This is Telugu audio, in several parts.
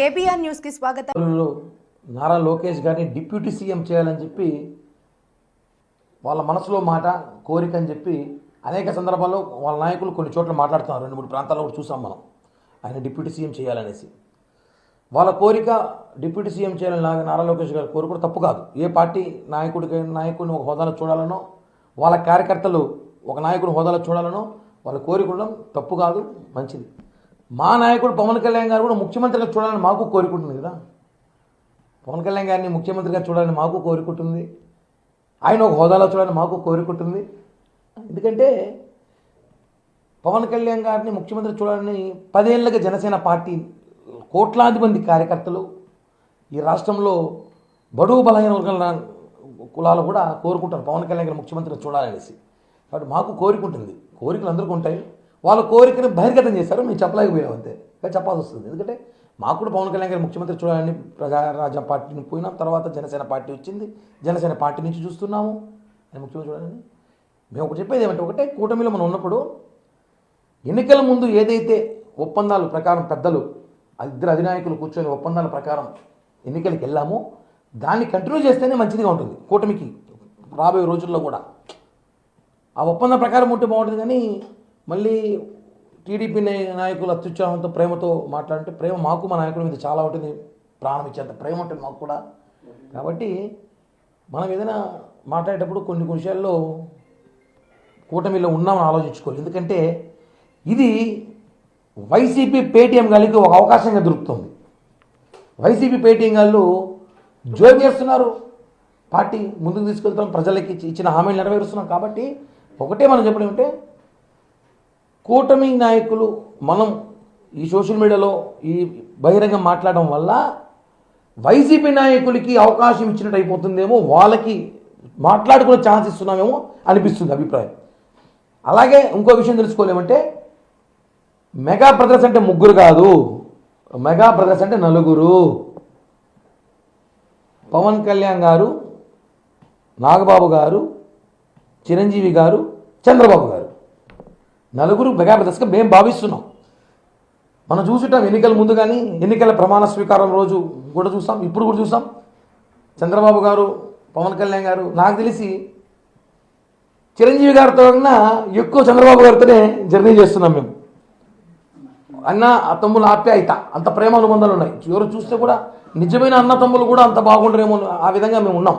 కేబీఆర్ న్యూస్కి స్వాగతం. నారా లోకేష్ గారిని డిప్యూటీ సీఎం చేయాలని చెప్పి వాళ్ళ మనసులో మాట కోరిక అని చెప్పి అనేక సందర్భాల్లో వాళ్ళ నాయకులు కొన్ని చోట్ల మాట్లాడుతున్నారు. రెండు మూడు ప్రాంతాల్లో కూడా చూసాం మనం. ఆయన డిప్యూటీ సీఎం చేయాలనేసి. వాళ్ళ కోరిక డిప్యూటీ సీఎం చేయాలని నారా లోకేష్ గారి కోరిక కూడా తప్పు కాదు. ఏ పార్టీ నాయకుడికి నాయకుడిని ఒక హోదాలో చూడాలనో వాళ్ళ కార్యకర్తలు ఒక నాయకుడిని హోదాలో చూడాలనో వాళ్ళ కోరిక ఉండడం తప్పు కాదు మంచిది. మా నాయకుడు పవన్ కళ్యాణ్ గారు కూడా ముఖ్యమంత్రిగా చూడాలని మాకు కోరుకుంటుంది కదా. పవన్ కళ్యాణ్ గారిని ముఖ్యమంత్రిగా చూడాలని మాకు కోరుకుంటుంది. ఆయన ఒక హోదాలో చూడాలని మాకు కోరుకుంటుంది. ఎందుకంటే పవన్ కళ్యాణ్ గారిని ముఖ్యమంత్రి చూడాలని పదేళ్ళగా జనసేన పార్టీ కోట్లాది మంది కార్యకర్తలు ఈ రాష్ట్రంలో బడుగు బలహీన వర్గాల కులాలు కూడా కోరుకుంటారు. పవన్ కళ్యాణ్ గారిని ముఖ్యమంత్రిగా చూడాలనేసి. కాబట్టి మాకు కోరిక ఉంటుంది. కోరికలు అందరికీ ఉంటాయి. వాళ్ళ కోరికను బహిర్గతం చేశారు మేము చెప్పలేకపోయాం అంతే. ఇంకా చెప్పాల్సి వస్తుంది. ఎందుకంటే మాకు కూడా పవన్ కళ్యాణ్ గారు ముఖ్యమంత్రి చూడాలని ప్రజారాజ్యం పార్టీని పోయినాం తర్వాత జనసేన పార్టీ వచ్చింది. జనసేన పార్టీ నుంచి చూస్తున్నాము. అని ముఖ్యమంత్రి చూడాలని. మేము ఒకటి చెప్పేది ఏమంటే ఒకటే కూటమిలో మనం ఉన్నప్పుడు ఎన్నికల ముందు ఏదైతే ఒప్పందాల ప్రకారం పెద్దలు ఇద్దరు అధినాయకులు కూర్చొని ఒప్పందాల ప్రకారం ఎన్నికలకు వెళ్ళామో దాన్ని కంటిన్యూ చేస్తేనే మంచిదిగా ఉంటుంది. కూటమికి రాబోయే రోజుల్లో కూడా. ఆ ఒప్పందం ప్రకారం ఉంటే బాగుంటుంది కానీ మళ్ళీ టీడీపీ నాయకులు అత్యుత్సాహంతో ప్రేమతో మాట్లాడితే ప్రేమ మాకు మా నాయకుల మీద చాలా ఉంటుంది ప్రాణం ఇచ్చేంత ప్రేమ ఉంటుంది మాకు కూడా. కాబట్టి మనం ఏదైనా మాట్లాడేటప్పుడు కొన్ని విషయాల్లో కూటమిలో ఉన్నామని ఆలోచించుకోవాలి. ఎందుకంటే ఇది వైసీపీ పేటీఎం గాలికి ఒక అవకాశంగా దొరుకుతుంది. వైసీపీ పేటీఎం గాళ్ళు జోక్ చేస్తున్నారు. పార్టీ ముందుకు తీసుకెళ్తాం ప్రజలకి ఇచ్చిన హామీలు నెరవేరుస్తున్నాం. కాబట్టి ఒకటే మనం చెప్పడం ఏంటంటే కూటమి నాయకులు మనం ఈ సోషల్ మీడియాలో ఈ బహిరంగ మాట్లాడడం వల్ల వైసీపీ నాయకులకి అవకాశం ఇచ్చినట్టు అయిపోతుందేమో వాళ్ళకి మాట్లాడుకునే ఛాన్స్ ఇస్తున్నామేమో అనిపిస్తుంది అభిప్రాయం. అలాగే ఇంకో విషయం తెలుసుకోలేమంటే మెగా బ్రదర్స్ అంటే ముగ్గురు కాదు మెగా బ్రదర్స్ అంటే నలుగురు. పవన్ కళ్యాణ్ గారు నాగబాబు గారు చిరంజీవి గారు చంద్రబాబు గారు. నలుగురు మెగా బ్రదర్స్గా మేము భావిస్తున్నాం. మనం చూసుంటాం ఎన్నికల ముందు కానీ ఎన్నికల ప్రమాణ స్వీకారం రోజు కూడా చూసాం ఇప్పుడు కూడా చూసాం చంద్రబాబు గారు పవన్ కళ్యాణ్ గారు నాకు తెలిసి చిరంజీవి గారితో కన్నా ఎక్కువ చంద్రబాబు గారితోనే జర్నీ చేస్తున్నాం మేము. అన్న ఆ తమ్ముల ఆప్యాయత అంత ప్రేమ అనుబంధాలు ఉన్నాయి. ఎవరు చూస్తే కూడా నిజమైన అన్న తమ్ములు కూడా అంత బాగుండరేమో ఆ విధంగా మేము ఉన్నాం.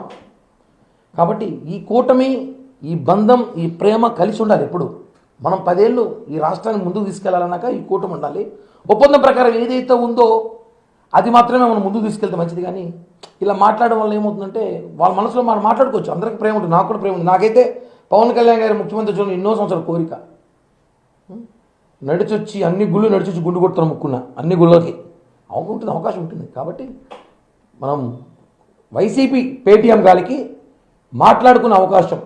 కాబట్టి ఈ కూటమి ఈ బంధం ఈ ప్రేమ కలిసి ఉండాలి ఎప్పుడు. మనం పదేళ్ళు ఈ రాష్ట్రాన్ని ముందుకు తీసుకెళ్ళాలన్నాక ఈ కూటమి ఉండాలి. ఒప్పందం ప్రకారం ఏదైతే ఉందో అది మాత్రమే మనం ముందుకు తీసుకెళ్తే మంచిది కానీ ఇలా మాట్లాడడం వల్ల ఏమవుతుందంటే వాళ్ళ మనసులో మనం మాట్లాడుకోవచ్చు. అందరికీ ప్రేమ ఉంటుంది నాకు కూడా ప్రేమ ఉంది. నాకైతే పవన్ కళ్యాణ్ గారి ముఖ్యమంత్రి చూడండి ఎన్నో సంవత్సరాల కోరిక. నడిచొచ్చి అన్ని గుళ్ళు నడిచొచ్చి గుండు కొడుతున్న ముక్కున్న అన్ని గుళ్ళకి. అవ- ఉంటుంది అవకాశం ఉంటుంది. కాబట్టి మనం వైసీపీ పేటీఎం గాలికి మాట్లాడుకునే అవకాశం.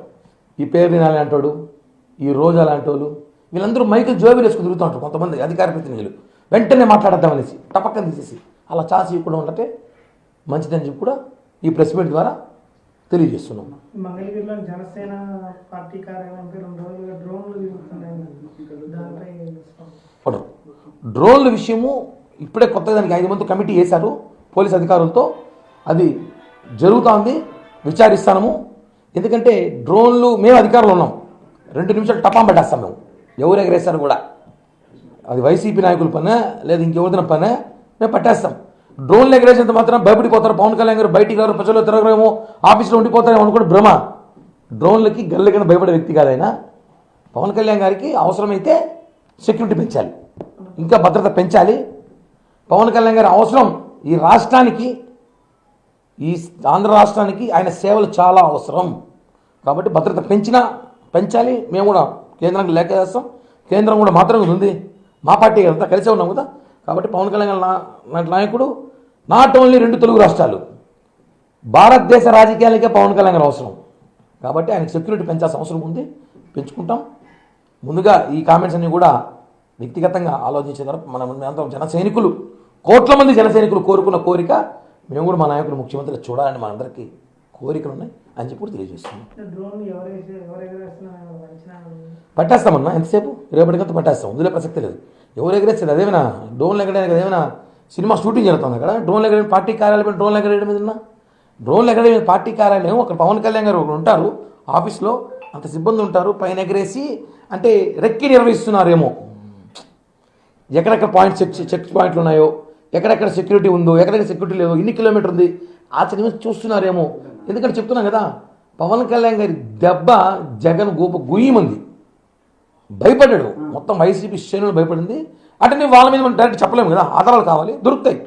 ఈ పేరు వినాలి అంటాడు. ఈ రోజా లాంటి వాళ్ళు వీళ్ళందరూ మైకులు జోబీలు వేసుకుని తిరుగుతూ ఉంటారు కొంతమంది అధికార ప్రతినిధులు. వెంటనే మాట్లాడద్దాం అనేసి టపక్కన తీసేసి అలా ఛాన్స్ ఇవ్వకుండా ఉంటే మంచిదని చెప్పి కూడా ఈ ప్రెస్ మీట్ ద్వారా తెలియజేస్తున్నాం. మంగళగిరిలో జనసేన పార్టీ కార్యాలయంపై రెండు రోజులుగా డ్రోన్లు డ్రోన్ల విషయము ఇప్పుడే కొత్తగా దానికి ఐదు మంది కమిటీ వేశారు పోలీస్ అధికారులతో. అది జరుగుతోంది విచారిస్తాము ఎందుకంటే డ్రోన్లు మేము అధికారులు ఉన్నాం. రెండు నిమిషాలు టపాం పెట్టేస్తాం మేము. ఎవరు ఎగరేస్తారు కూడా? అది వైసీపీ నాయకుల పనే లేదా ఇంకెవరిదిన పనే? మేము పట్టేస్తాం. డ్రోన్లు ఎగరేసినంత మాత్రం భయపడిపోతారు. పవన్ కళ్యాణ్ గారు బయటికి గారు ప్రజలు తిరగరేమో ఆఫీస్లో ఉండిపోతారేమో అనుకోండి భ్రమ. డ్రోన్లకి గల్లకైనా భయపడే వ్యక్తి కాదైనా. పవన్ కళ్యాణ్ గారికి అవసరమైతే సెక్యూరిటీ పెంచాలి. ఇంకా భద్రత పెంచాలి. పవన్ కళ్యాణ్ గారి అవసరం ఈ రాష్ట్రానికి ఈ ఆంధ్ర రాష్ట్రానికి ఆయన సేవలు చాలా అవసరం. కాబట్టి భద్రత పెంచినా పెంచాలి. మేము కూడా కేంద్రానికి లేఖ చేస్తాం. కేంద్రం కూడా మాత్రం ఉంది. మా పార్టీ అంతా కలిసే ఉన్నాం కదా. కాబట్టి పవన్ కళ్యాణ్ నా- లాంటి నాయకుడు నాట్ ఓన్లీ రెండు తెలుగు రాష్ట్రాలు భారతదేశ రాజకీయాలకే పవన్ కళ్యాణ్ అవసరం. కాబట్టి ఆయనకు సెక్యూరిటీ పెంచాల్సిన అవసరం ఉంది. పెంచుకుంటాం. ముందుగా ఈ కామెంట్స్ అన్ని కూడా వ్యక్తిగతంగా ఆలోచించిన తర్వాత మనం అందరం జన సైనికులు కోట్ల మంది జన సైనికులు కోరుకున్న కోరిక మేము కూడా మా నాయకులు ముఖ్యమంత్రి చూడాలని మనందరికీ కోరికలు ఉన్నాయి. అని చెప్పి కూడా తెలియజేస్తున్నాం పట్టేస్తామన్నా? ఎంతసేపు? రేపటికంతా పట్టేస్తాం. వదిలే ప్రసక్తి లేదు. ఎవరు ఎగరేస్తుంది అదేమైనా డోన్లు ఎగరేది అదేమైనా సినిమా షూటింగ్ జరుగుతుంది అక్కడ డ్రోన్ ఎగరేయడం పార్టీ కార్యాలయం మీద డ్రోన్ ఎగరేయడం మీద ఉన్నా డ్రోన్ ఎగరేయడం పార్టీ కార్యాలయం అక్కడ పవన్ కళ్యాణ్ గారు ఒకరు ఉంటారు. ఆఫీస్లో అంత సిబ్బంది ఉంటారు. పైన ఎగరేసి అంటే రెక్కి నిర్వహిస్తున్నారేమో. ఎక్కడెక్కడ పాయింట్స్ చెక్ చెక్ పాయింట్లు ఉన్నాయో ఎక్కడెక్కడ సెక్యూరిటీ ఉందో ఎక్కడెక్కడ సెక్యూరిటీ లేదో ఎన్ని కిలోమీటర్ ఉంది? ఆచరణ చూస్తున్నారేమో. ఎందుకంటే చెప్తున్నాం కదా పవన్ కళ్యాణ్ గారి దెబ్బ జగన్ గోప గుయ్యమంది. భయపడ్డాడు. మొత్తం వైసీపీ శ్రేణులు భయపడింది. అంటే నేను వాళ్ళ మీద మనం డైరెక్ట్ చెప్పలేము కదా ఆధారాలు కావాలి. దొరుకుతాయి.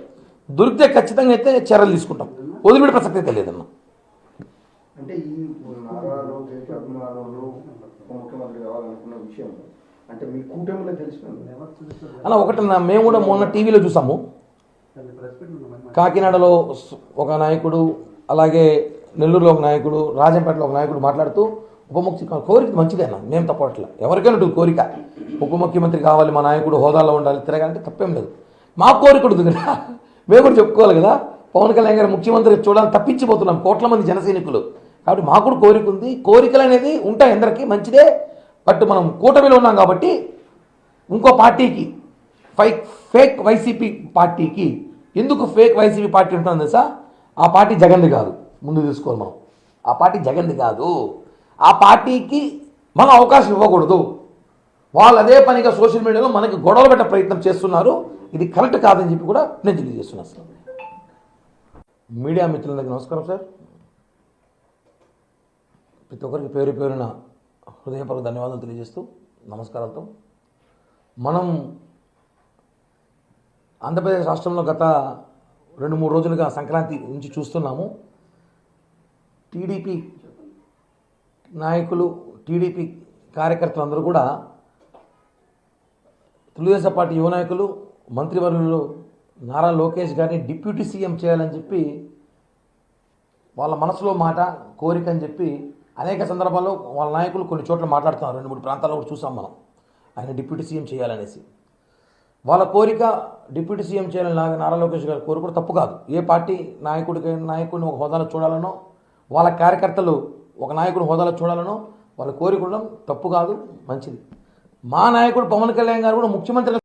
దొరికితే ఖచ్చితంగా అయితే చర్యలు తీసుకుంటాం. వదిలిపెట్టే ప్రసక్తి అయితే లేదన్న. అంటే ఈ నారా లోకేష్ అభిమానులు ఉప ముఖ్యమంత్రి కావాలనుకున్న విషయం. అంటే మీ కూటమిలో తెలిసిపోయింది. అలా ఒకటి మేము కూడా మొన్న టీవీలో చూసాము. కాకినాడలో ఒక నాయకుడు అలాగే నెల్లూరులో ఒక నాయకుడు రాజంపేటలో ఒక నాయకుడు మాట్లాడుతూ ఉప ముఖ్యమంత్రి కోరిక మంచిదేనా మేము తప్పట్ల. ఎవరికైనా కోరిక. ఉప ముఖ్యమంత్రి కావాలి మా నాయకుడు హోదాలో ఉండాలి తిరగాలంటే తప్పేం లేదు. మా కోరిక ఉంటుంది కదా. మేము కూడా చెప్పుకోవాలి కదా. పవన్ కళ్యాణ్ గారు ముఖ్యమంత్రి చూడాలని తప్పించిపోతున్నాం కోట్ల మంది జన సైనికులు. కాబట్టి మాకు కూడా కోరిక ఉంది. కోరికలు అనేది ఉంటాయి అందరికీ మంచిదే. బట్ మనం కూటమిలో ఉన్నాం కాబట్టి ఇంకో పార్టీకి ఫై ఫేక్ వైసీపీ పార్టీకి ఎందుకు ఫేక్ వైసీపీ పార్టీ ఉంటుందో తెలుసా? ఆ పార్టీ జగన్ది కాదు. ముందు తీసుకోవాలి మనం. ఆ పార్టీ జగన్ది కాదు. ఆ పార్టీకి మనం అవకాశం ఇవ్వకూడదు. వాళ్ళు అదే పనిగా సోషల్ మీడియాలో మనకి గొడవలు పెట్టే ప్రయత్నం చేస్తున్నారు. ఇది కరెక్ట్ కాదని చెప్పి కూడా నేను తెలియజేస్తున్నాను సార్. మీడియా మిత్రులందరికీ నమస్కారం సార్. ప్రతి ఒక్కరికి పేరు పేరున హృదయపూర్వక ధన్యవాదాలు తెలియజేస్తూ నమస్కారాలతో. మనం ఆంధ్రప్రదేశ్ రాష్ట్రంలో గత రెండు మూడు రోజులుగా సంక్రాంతి నుంచి చూస్తున్నాము. టీడీపీ నాయకులు టీడీపీ కార్యకర్తలు అందరూ కూడా తెలుగుదేశం పార్టీ యువ నాయకులు మంత్రివర్యులు నారా లోకేష్ గారిని డిప్యూటీ సీఎం చేయాలని చెప్పి వాళ్ళ మనసులో మాట కోరిక అని చెప్పి అనేక సందర్భాల్లో వాళ్ళ నాయకులు కొన్ని చోట్ల మాట్లాడుతున్నారు. రెండు మూడు ప్రాంతాల్లో కూడా చూసాం మనం. ఆయన డిప్యూటీ సీఎం చేయాలనేసి. వాళ్ళ కోరిక డిప్యూటీ సీఎం చేయాలని నారా లోకేష్ గారి కోరిక కూడా తప్పు కాదు. ఏ పార్టీ నాయకుడికి నాయకుడిని ఒక హోదాలో చూడాలనో వాళ్ళ కార్యకర్తలు ఒక నాయకుడు హోదాలో చూడాలనో వాళ్ళు కోరిక ఉండడం తప్పు కాదు మంచిది. మా నాయకుడు పవన్ కళ్యాణ్ గారు కూడా ముఖ్యమంత్రి